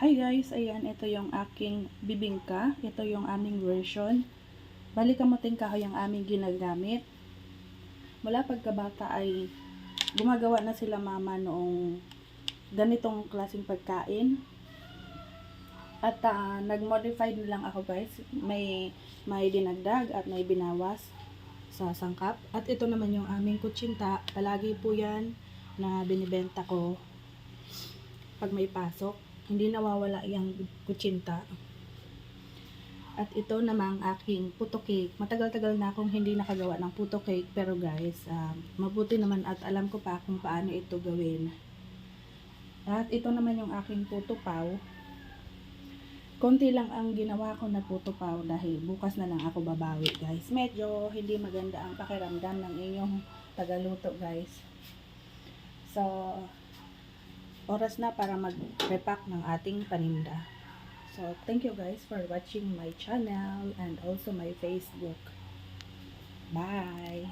Hi guys, ayan, ito yung aking bibingka. Ito yung aming version. Balikamuting kahoy ang aming ginagamit. Mula pagkabata ay gumagawa na sila mama noong ganitong klaseng pagkain. At ah, nag-modify na lang ako guys. May, may dinagdag at may binawas sa sangkap. At ito naman yung aming kutsinta. Palagi po yan na binibenta ko pag may pasok. Hindi nawawala yung kutsinta. At ito namang aking puto cake. Matagal-tagal na akong hindi nakagawa ng puto cake. Pero guys, ah, mabuti naman at alam ko pa kung paano ito gawin. At ito naman yung aking puto paw. Konti lang ang ginawa ko na puto paw dahil bukas na lang ako babawi guys. Medyo hindi maganda ang pakiramdam ng inyong tagaluto guys. So, oras na para mag-repack ng ating paninda. So, thank you guys for watching my channel and also my Facebook. Bye!